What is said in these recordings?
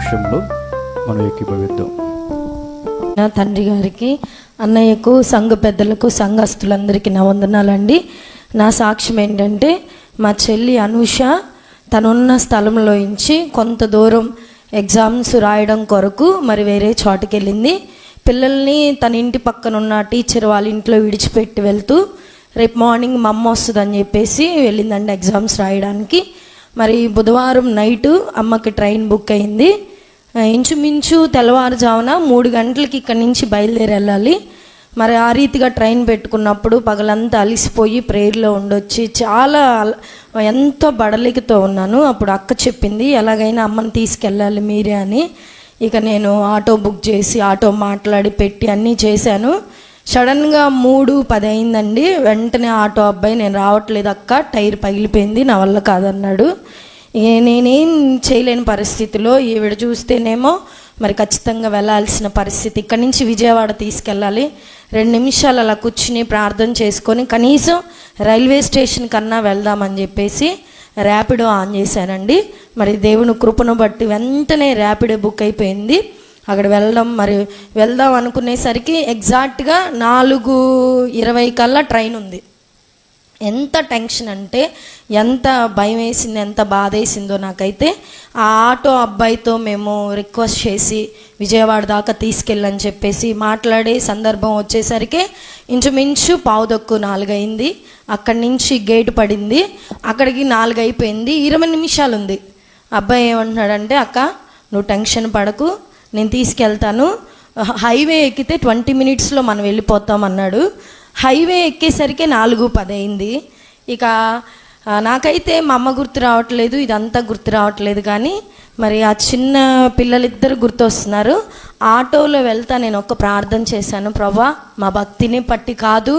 సమక్షంలో మనం ఏకీభవిద్దాం. నా తండ్రి గారికి అన్నయ్యకు సంఘ పెద్దలకు సంఘస్థులందరికీ నా వందనాలండి. నా సాక్ష్యం ఏంటంటే మా చెల్లి అనూష తనున్న స్థలంలో నుంచి కొంత దూరం ఎగ్జామ్స్ రాయడం కొరకు మరి వేరే చోటుకి వెళ్ళింది పిల్లల్ని తన ఇంటి పక్కన ఉన్న టీచర్ వాళ్ళ ఇంట్లో విడిచిపెట్టి వెళ్తూ రేపు మార్నింగ్ మా అమ్మ వస్తుందని చెప్పేసి వెళ్ళిందండి ఎగ్జామ్స్ రాయడానికి. మరి బుధవారం నైటు అమ్మకి ట్రైన్ బుక్ అయింది. ఇంచుమించు తెల్లవారుజామున మూడు గంటలకి ఇక్కడి నుంచి బయలుదేరి వెళ్ళాలి. మరి ఆ రీతిగా ట్రైన్ పెట్టుకున్నప్పుడు పగలంతా అలిసిపోయి ప్రేయర్లో ఉండొచ్చి చాలా ఎంతో బడలికతో ఉన్నాను. అప్పుడు అక్క చెప్పింది ఎలాగైనా అమ్మని తీసుకెళ్ళాలి మీరే అని. ఇక నేను ఆటో బుక్ చేసి ఆటో మాట్లాడి పెట్టి అన్నీ చేశాను. సడన్గా మూడు పది అయిందండి. వెంటనే ఆటో అబ్బాయి నేను రావట్లేదు అక్క టైర్ పగిలిపోయింది నా వల్ల కాదన్నాడు. నేనేం చేయలేని పరిస్థితిలో ఈవిడ చూస్తేనేమో మరి ఖచ్చితంగా వెళ్ళాల్సిన పరిస్థితి. ఇక్కడి నుంచి విజయవాడ తీసుకెళ్ళాలి. రెండు నిమిషాలు అలా కూర్చుని ప్రార్థన చేసుకొని కనీసం రైల్వే స్టేషన్ కన్నా వెళ్దామని చెప్పేసి ర్యాపిడో ఆన్ చేశానండి. మరి దేవుని కృపను బట్టి వెంటనే ర్యాపిడో బుక్ అయిపోయింది. అక్కడ వెళ్ళడం మరి వెళ్దాం అనుకునేసరికి ఎగ్జాక్ట్గా నాలుగు ఇరవై కల్లా ట్రైన్ ఉంది. ఎంత టెన్షన్ అంటే ఎంత భయం వేసింది ఎంత బాధ వేసిందో నాకైతే ఆ ఆటో అబ్బాయితో మేము రిక్వెస్ట్ చేసి విజయవాడ దాకా తీసుకెళ్ళని చెప్పేసి మాట్లాడే సందర్భం వచ్చేసరికి ఇంచుమించు పావుదొక్కు నాలుగైంది. అక్కడి నుంచి గేటు పడింది. అక్కడికి నాలుగు అయిపోయింది ఇరవై నిమిషాలు ఉంది అబ్బాయి ఏమంటున్నాడంటే అక్క నువ్వు టెన్షన్ పడకు నేను తీసుకెళ్తాను. హైవే ఎక్కితే ట్వంటీ మినిట్స్లో మనం వెళ్ళిపోతాం అన్నాడు. హైవే ఎక్కేసరికి నాలుగు పది అయింది ఇక నాకైతే మా అమ్మ గుర్తు రావట్లేదు ఇదంతా గుర్తు రావట్లేదు కానీ మరి ఆ చిన్న పిల్లలిద్దరు గుర్తొస్తున్నారు. ఆటోలో వెళ్తా నేను ఒక ప్రార్థన చేశాను ప్రభా మా భక్తిని పట్టి కాదు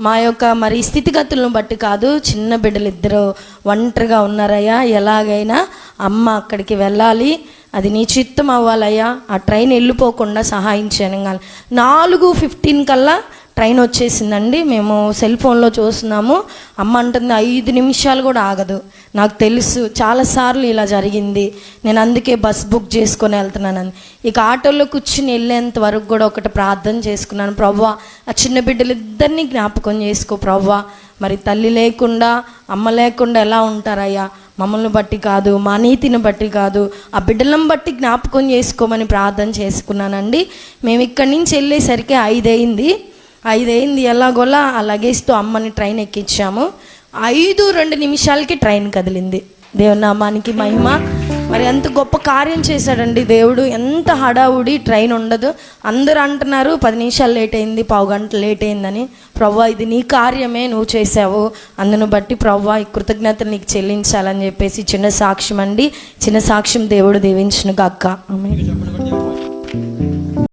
మా యొక్క మరి స్థితిగతులను బట్టి కాదు చిన్న బిడ్డలు ఇద్దరు ఒంటరిగా ఉన్నారయ్యా ఎలాగైనా అమ్మ అక్కడికి వెళ్ళాలి అది నీ చిత్తం అవ్వాలయ్యా ఆ ట్రైన్ వెళ్ళిపోకుండా సహాయం కానీ నాలుగు ఫిఫ్టీన్ కల్లా ట్రైన్ వచ్చేసిందండి. మేము సెల్ ఫోన్లో చూస్తున్నాము. అమ్మ అంటుంది ఐదు నిమిషాలు కూడా ఆగదు. నాకు తెలుసు చాలాసార్లు ఇలా జరిగింది. నేను అందుకే బస్ బుక్ చేసుకొని వెళ్తున్నానని. ఇక ఆటోలో కూర్చుని వెళ్ళేంత వరకు కూడా ఒకటి ప్రార్థన చేసుకున్నాను. ప్రవ్వా ఆ చిన్న బిడ్డలిద్దరినీ జ్ఞాపకం చేసుకో ప్రవ్వా. మరి తల్లి లేకుండా అమ్మ లేకుండా ఎలా ఉంటారయ్యా? మమ్మల్ని బట్టి కాదు మా నీతిని బట్టి కాదు. ఆ బిడ్డలను బట్టి జ్ఞాపకం చేసుకోమని ప్రార్థన చేసుకున్నానండి. మేము ఇక్కడి నుంచి వెళ్ళేసరికి ఐదయింది. ఐదైంది ఎలాగోలా ఆ లగేజ్తో అమ్మని ట్రైన్ ఎక్కించాము. ఐదు రెండు నిమిషాలకి ట్రైన్ కదిలింది. దేవుని నామానికి మహిమ. మరి ఎంత గొప్ప కార్యం చేశాడండి దేవుడు. ఎంత హడావుడి ట్రైన్ ఉండదు. అందరూ అంటున్నారు పది నిమిషాలు లేట్ అయింది పావు గంట లేట్ అయిందని. ప్రవ్వా ఇది నీ కార్యమే నువ్వు చేసావు అందును బట్టి ప్రవ్వా ఈ కృతజ్ఞత నీకు చెల్లించాలని చెప్పేసి చిన్న సాక్ష్యం అండి చిన్న సాక్ష్యం దేవుడు దీవించును గాక